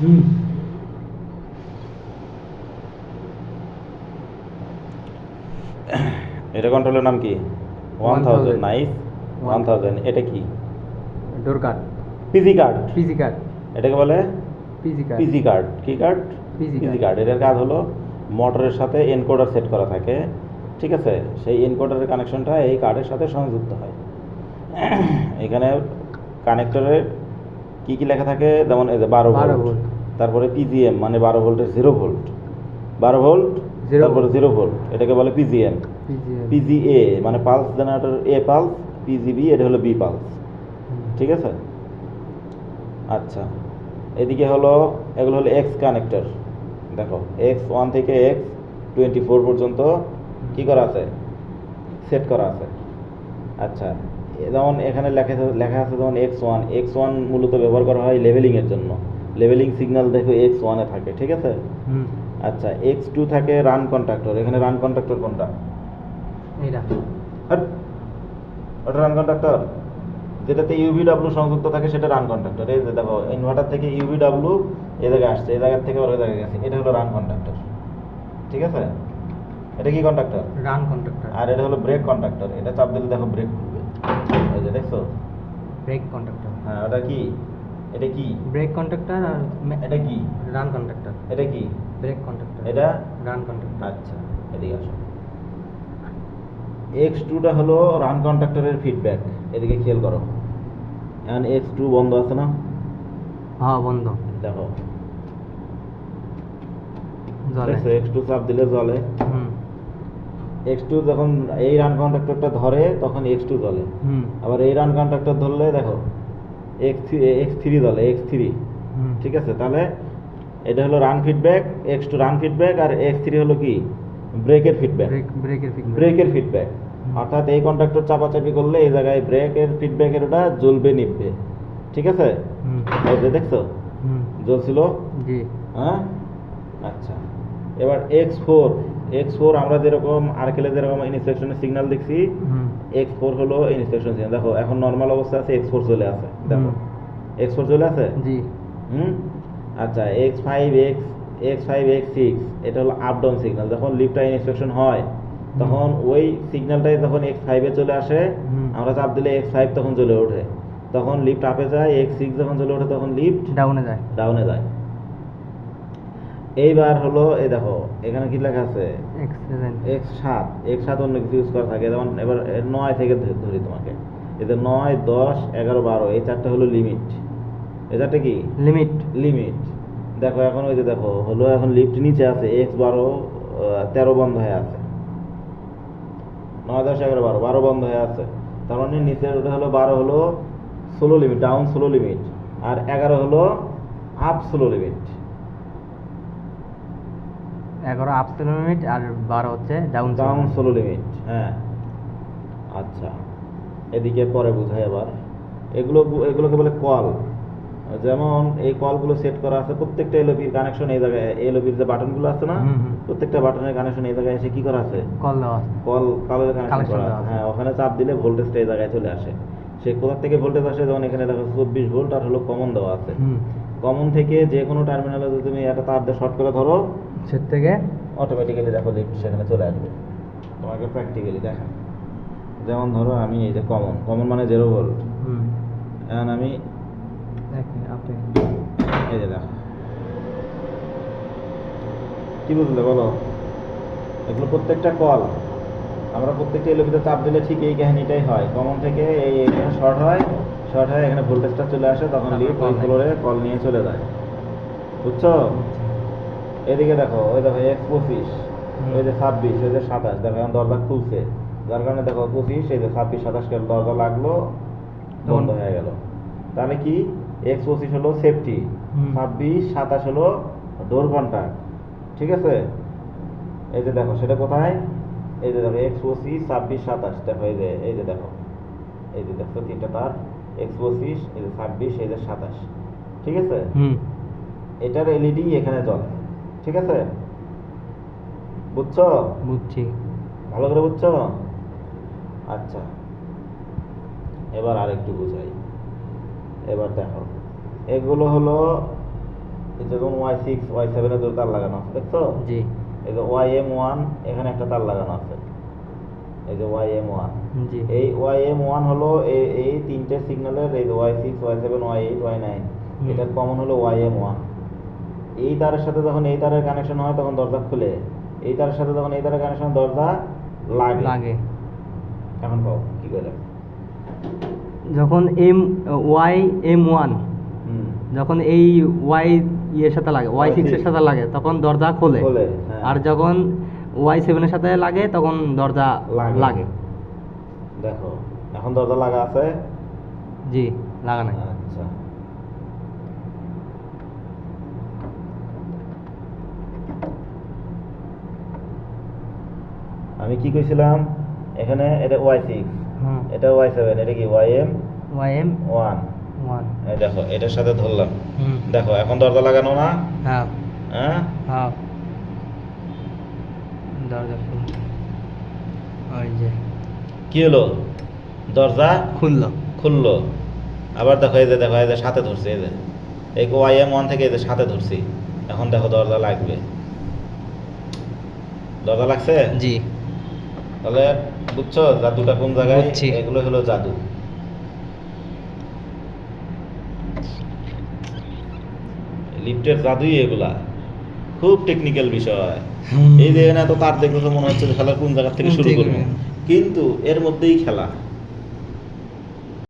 হুম। এটা কন্ট্রোলের নাম কি? One thousand 1000 nice one thousand এটা কি? Door card PG card PG card এটাকে বলে? পিজি কার্ড পিজি কার্ড কি কার্ড পিজি কার্ড এটার কাজ হলো মোটরের সাথে এনকোডার সেট করা থাকে। ঠিক আছে? সেই এনকোডারের কানেকশনটা এই কার্ডের সাথে সংযুক্ত হয়। এখানে কানেক্টরের কি কি লেখা থাকে? যেমন এই যে বারো 12 ভোল্ট। তারপরে পিজিএম মানে বারো ভোল্টের জিরো ভোল্ট। বারো ভোল্ট তারপরে জিরো ভোল্ট। এটাকে বলে পিজিএম পিজি পিজিএ মানে pulse generator A pulse PGB এটা হলো বি পালস ঠিক আছে? আচ্ছা। এদিকে হলো এগুলো হলো এক্স কানেক্টর দেখো এক্স ওয়ান থেকে এক্স টোয়েন্টি ফোর পর্যন্ত কি করা আছে? সেট করা আছে। আচ্ছা। যেমন এখানে লেখা লেখা আছে যেমন এক্স ওয়ান এক্স ওয়ান মূলত ব্যবহার করা হয় লেভেলিংয়ের জন্য। লেভেলিং সিগন্যাল দেখো এক্স ওয়ানে থাকে ঠিক আছে? হুম। আচ্ছা এক্স টু থাকে রান কন্ট্রাক্টর এখানে রান কন্ট্রাক্টর কোনটা? ওটা রান কন্ট্রাক্টর যেটাতে ইউভিডব্লিউ সংযুক্ত থাকে সেটা রান কন্ট্রাক্টর এই যে দেখো ইনভার্টার থেকে ইউভিডব্লিউ এই জায়গায় আসছে এই জায়গা থেকে ওই জায়গায় গেছে এটা হলো রান কন্ট্রাক্টর ঠিক আছে? এটা কি কন্ট্রাক্টর রান কন্ট্রাক্টর আর এটা হলো ব্রেক কন্ট্রাক্টর এটা চাপ দিলে দেখো ব্রেক এই যে দেখছ? ব্রেক কন্ট্রাক্টর হ্যাঁ ওটা কি? এটা কি? ব্রেক কন্ট্রাক্টর আর এটা কি? রান কন্ট্রাক্টর এটা কি? ব্রেক কন্ট্রাক্টর এটা? রান কন্ট্রাক্টর আচ্ছা এদিকে আসো। এক্স টুটা হলো রান কন্ট্রাক্টরের ফিডব্যাক এদিকে খেয়াল করো। এখন এক্স টু বন্ধ আছে না? হ্যাঁ বন্ধ। দেখো। জলে। এক্স টু চাপ দিলে জ্বলে হুম। এক্স টু যখন এই রান কন্ট্রাক্টরটা ধরে তখন এক্স টু হুম। আবার এই রান কন্ট্রাক্টর ধরলে দেখো এক্স থ্রি এক্স থ্রি জ্বলে এক্স থ্রি হুম। ঠিক আছে? তাহলে এটা হলো run feedback X two run feedback আর এক্স থ্রি হলো কি? ব্রেকের ফিডব্যাক ব্রেক ব্রেকের ফিডব্যাক অর্থাৎ এই কন্ট্রাক্টর চাপাচাপি করলে এই জায়গায় ব্রেকের ফিডব্যাকের ওটা জ্বলবে নিববে ঠিক আছে? দেখছ? হুম। জ্বলছিল? জি। হ্যাঁ? আচ্ছা। এবার এক্স ফোর এক্স ফোর আমরা যেরকম আরকেলে যেরকম ইনস্ট্রাকশনের সিগন্যাল দেখছি এক্স ফোর হলো ইনস্ট্রাকশন সিগন্যাল দেখো এখন নর্মাল অবস্থা আছে এক্স ফোর চলে আছে। দেখো এক্স ফোর চলে আছে? জি। হুম? আচ্ছা X five X X five X six এটা হলো আপ ডাউন সিগন্যাল যখন লিফটটা ইনস্ট্রাকশন হয় তখন ওই সিগন্যালটাই যখন এক্স ফাইভে চলে আসে আমরা চাপ দিলে এক্স ফাইভ তখন জ্বলে ওঠে। তখন লিফট আপে যায় এক্স সিক্স যখন জ্বলে ওঠে তখন লিফট ডাউনে যায়। ডাউনে যায়। এইবার হলো এই দেখো এখানে কি লেখা আছে? এক্স এক্স সাত এক্স সাত অন্য কিছু ইউজ করা থাকে। যেমন এবার নয় থেকে ধরি তোমাকে। এতে নয় দশ এগারো বারো এই চারটা হলো লিমিট এই চারটা কি? লিমিট লিমিট দেখো এখন ওই যে দেখো হলো এখন লিফট নিচে আছে এক্স বারো তেরো বন্ধ হয়ে আছে। নয় দশ এগারো বারো বারো বন্ধ হয়ে আছে। তার মানে নিচের ওটা হলো বারো হলো ষোলো লিমিট ডাউন ষোলো লিমিট আর এগারো হলো আপ ষোলো লিমিট এগারো আপসেল লিমিট আর বারো হচ্ছে ডাউন ডাউন ষোলো লিমিট হ্যাঁ। আচ্ছা এদিকে পরে বুঝাই আবার। এগুলো এগুলোকে বলে কল যেমন এই কলগুলো সেট করা আছে প্রত্যেকটা এলওপির কানেকশন এই জায়গায় এলওপির যে বাটনগুলো আছে না। প্রত্যেকটা বাটনের কানেকশন এই জায়গায় এসে কি করা আছে? কল কল কালের কানেকশন করা আছে। আছে। হ্যাঁ ওখানে চাপ দিলে ভোল্টেজটা এই জায়গায় চলে আসে। সে কোথা থেকে ভোল্টেজ আসে? যেমন এখানে দেখো চব্বিশ ভোল্ট আর হলো কমন দেওয়া আছে। কমন থেকে যে কোনো টার্মিনালে যদি তুমি একটা তার দিয়ে শর্ট করে ধরো সে থেকে অটোমেটিক্যালি দেখো লিফট সেখানে চলে আসবে। তোমাকে প্র্যাকটিক্যালি দেখা। যেমন ধরো আমি এই যে কমন কমন মানে জিরো ভোল্ট হুম। এখন আমি এই যে দেখো। কি বুঝলে বলো? এগুলো প্রত্যেকটা কল আমরা প্রত্যেকটা এলোপিতে চাপ দিলে ঠিক এই কাহিনীটাই হয়। কমন থেকে এই এখানে শর্ট হয় শর্ট হয় এখানে ভোল্টেজটা চলে আসে তখন লিফট ওই ফ্লোরে কল নিয়ে চলে যায়। বুঝছ? এদিকে দেখো ওই দেখো এক্স পঁচিশ ওই যে ছাব্বিশ ওই যে সাতাশ। দেখো এখন দরজা খুলছে। যার কারণে দেখো পঁচিশ এই যে ছাব্বিশ সাতাশ গেল দরজা লাগল? বন্ধ হয়ে গেল। তাহলে কি? এক্স পঁচিশ হলো সেফটি। ছাব্বিশ সাতাশ হলো ডোর কন্ট্যাক্ট ঠিক আছে? এই যে দেখো সেটা কোথায়? এই যে দেখো এক্স পঁচিশ ছাব্বিশ সাতাশ। দেখো এই যে এই যে দেখো এই যে দেখো তিনটা তার। এক্স পঁচিশ এই যে ছাব্বিশ এই যে সাতাশ। ঠিক আছে? হুম। এটার এলইডি এখানে জ্বলে। ঠিক আছে? বুঝছ? বুঝছি। ভালো করে বুঝছ? আচ্ছা। এবার আরেকটু বুঝাই। এবার দেখো। এগুলো হলো এই যে যেমন ওয়াই সিক্স ওয়াই সেভেনের দুটো তার লাগানো আছে দেখছ? জি। এই যে ওয়াই এম ওয়ান এখানে একটা তার লাগানো আছে। এই যে ওয়াই এম ওয়ান জি। এই ওয়াই এম ওয়ান হলো এই তিনটে সিগন্যালের এই Y six Y seven Y eight Y nine. এটার কমন হলো ওয়াই এম ওয়ান এই তারের সাথে যখন এই তারের কানেকশন হয় তখন দরজা খুলে। এই তারের সাথে যখন এই তারের কানেকশন দরজা লাগে। লাগে। এখন পাও? কি করে যখন এম ওয়াই এম ওয়ান যখন এই ওয়াই ইয়ের সাথে লাগে ওয়াই Y6 সিক্সের সাথে লাগে তখন দরজা খোলে। হ্যাঁ। আর যখন ওয়াই সেভেনের সাথে লাগে তখন দরজা। লাগে। দেখো এখন দরজা লাগা আছে? জি লাগা নাই। আচ্ছা। আমি কি কইছিলাম? এখানে এটা ওয়াই সিক্স এটা ওয়াই সেভেন এটা কি Y M Y M one one এই দেখো এটার সাথে ধরলাম। দেখো এখন দরজা লাগানো না? হ্যাঁ। হ্যাঁ? হ্যাঁ। দরজা ওই যে। কি হলো? দরজা খুললো। খুললো। আবার দেখো এই যে দেখো এই যে সাথে ধরছে এই যে। এই ওয়াই এম ওয়ান থেকে এই যে সাথে ধরছি। এখন দেখো দরজা লাগবে। দরজা লাগছে? জি। তাহলে বুঝছ জাদুটা কোন জায়গায়? এগুলো হলো জাদু। লিফটের জাদুই এগুলা। খুব টেকনিক্যাল বিষয়। এই যে না তো তার দেখলে তো মনে হচ্ছে যে খেলা কোন জায়গা থেকে শুরু করব। কিন্তু এর মধ্যেই খেলা।